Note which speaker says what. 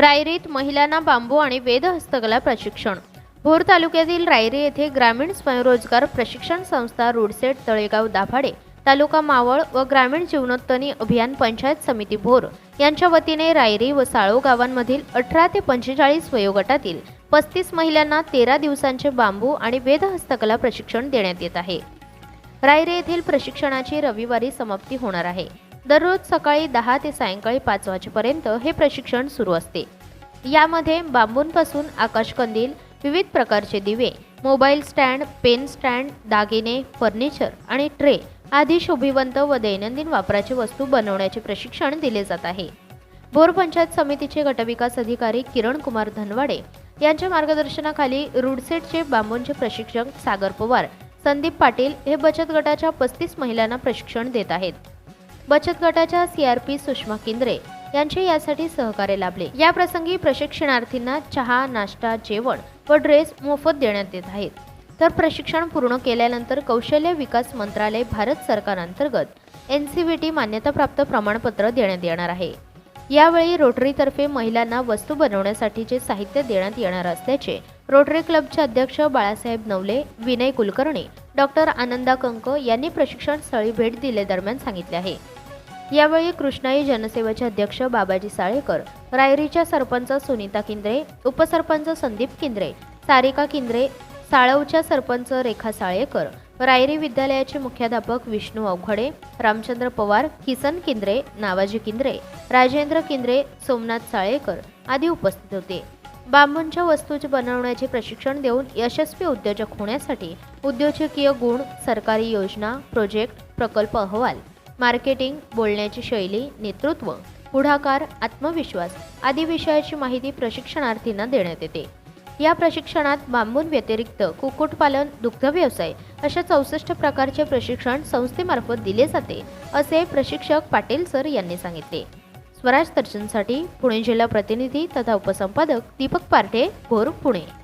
Speaker 1: रायरीत महिलांना बांबू आणि वेद हस्तकला प्रशिक्षण. भोर तालुक्यातील रायरी येथे ग्रामीण स्वयंरोजगार प्रशिक्षण संस्था रुडसेट तळेगाव दाभाडे तालुका मावळ व ग्रामीण जीवनोत्तनी अभियान पंचायत समिती भोर यांच्या वतीने रायरी व साळो गावांमधील अठरा ते पंचेचाळीस वयोगटातील पस्तीस महिलांना तेरा दिवसांचे बांबू आणि वेद हस्तकला प्रशिक्षण देण्यात येत आहे. रायरे येथील प्रशिक्षणाची रविवारी समाप्ती होणार आहे. दररोज सकाळी दहा ते सायंकाळी पाच वाजेपर्यंत हे प्रशिक्षण सुरू असते. यामध्ये बांबूंपासून आकाशकंदील विविध प्रकारचे दिवे मोबाईल स्टँड पेन स्टँड दागिने फर्निचर आणि ट्रे आदी शोभिवंत व दैनंदिन वापराची वस्तू बनवण्याचे प्रशिक्षण दिले जात आहे. भोर पंचायत समितीचे गटविकास अधिकारी किरण कुमार धनवाडे यांच्या मार्गदर्शनाखाली रुडसेटचे बांबूंचे प्रशिक्षक सागर पवार संदीप पाटील हे बचत गटाच्या पस्तीस महिलांना प्रशिक्षण देत आहेत. बचत गटाच्या सीआरपी सुषमा केंद्रे यांचे यासाठी सहकार्य लाभले. या प्रसंगी प्रशिक्षणार्थींना चहा नाश्ता जेवण व ड्रेस मोफत देण्यात येत आहेत. तर प्रशिक्षण पूर्ण केल्यानंतर कौशल्य विकास मंत्रालय भारत सरकारांतर्गत एन सी व्ही टी मान्यताप्राप्त प्रमाणपत्र देण्यात येणार आहे. यावेळी रोटरीतर्फे महिलांना वस्तू बनवण्यासाठीचे साहित्य देण्यात येणार असल्याचे रोटरी क्लबचे अध्यक्ष बाळासाहेब नवले विनय कुलकर्णी डॉक्टर आनंदा कंक यांनी प्रशिक्षण स्थळी भेट दिले दरम्यान सांगितले आहे. यावेळी कृष्णाई जनसेवेचे अध्यक्ष बाबाजी साळेकर रायरीच्या सरपंच सुनीता किंद्रे उपसरपंच संदीप किंद्रे सारिका किंद्रे साळवच्या सरपंच रेखा साळेकर रायरी विद्यालयाचे मुख्याध्यापक विष्णू अवघडे रामचंद्र पवार किसन किंद्रे नावाजी किंद्रे राजेंद्र किंद्रे सोमनाथ साळेकर आदी उपस्थित होते. बांबूंच्या वस्तू बनवण्याचे प्रशिक्षण देऊन यशस्वी उद्योजक होण्यासाठी उद्योजकीय गुण सरकारी योजना प्रोजेक्ट प्रकल्प अहवाल मार्केटिंग बोलण्याची शैली नेतृत्व पुढाकार आत्मविश्वास आदी विषयाची माहिती प्रशिक्षणार्थींना देण्यात येते. या प्रशिक्षणात बांबून व्यतिरिक्त कुक्कुटपालन दुग्धव्यवसाय अशा चौसष्ट प्रकारचे प्रशिक्षण संस्थेमार्फत दिले जाते असे प्रशिक्षक पाटील सर यांनी सांगितले. स्वराज दर्शनसाठी पुणे जिल्हा प्रतिनिधी तथा उपसंपादक दीपक पार्टे भोर पुणे.